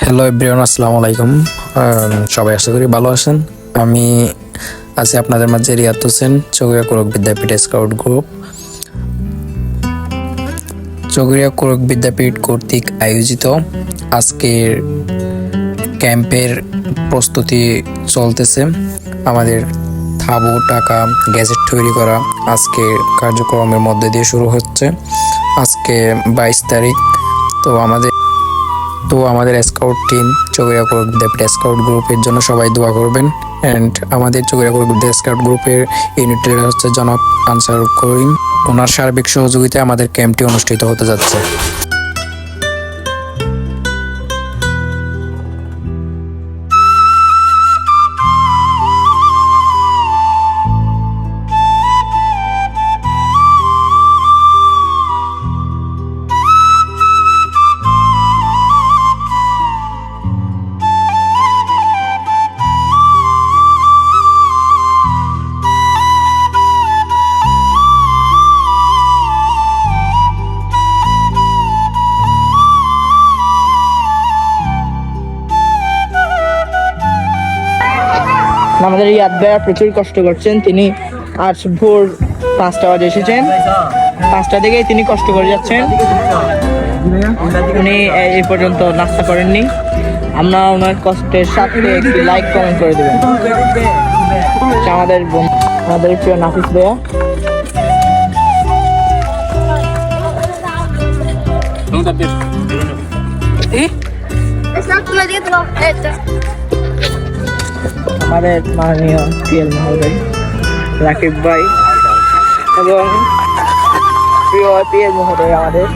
Hello everyone আসসালামু আলাইকুম। সবাই আশা করি ভালো আছেন। আমি আছি আপনাদের মাঝে রিয়াদ হোসেন চৌরিয়া কোরক বিদ্যাপীঠ স্কাউট গ্রুপ। চৌরিয়া কোরক বিদ্যাপীঠ কর্তৃক আয়োজিত আজকের ক্যাম্পের প্রস্তুতি চলতেছে। আমাদের থাবু টাকা গ্যাজেট তৈরি করা আজকের কার্যক্রমের মধ্যে দিয়ে শুরু হচ্ছে। আজকে বাইশ তারিখ, তো আমাদের তো আমাদের scout team Chauria group scout গ্রুপের জন্য সবাই দোয়া করবেন। অ্যান্ড আমাদের বিদ্যা স্কাউট গ্রুপের ইউনিট হচ্ছে জনক আনসার করিম। ওনার সার্বিক সহযোগিতায় আমাদের ক্যাম্পটি অনুষ্ঠিত হতে যাচ্ছে। আমাদের ইয়াদ ভাইয়া প্রচুর কষ্ট করছেন। তিনি আজ ভোর পাঁচটা বাজে এসেছেন। পাঁচটা থেকেই তিনি কষ্ট করে যাচ্ছেন। উনি এই পর্যন্ত নাস্তা করেননি। আমরা ওনার কষ্টের সাথে একটি লাইক কমেন্ট করে দেবেন। আমাদের আমাদের প্রিয় নাফিস ভাইয়া। L'affetta. আমাদের মাননীয় পিএল মহোদয় রাকিব ভাই এবং প্রিয় পিএল মহোদয় আমাদের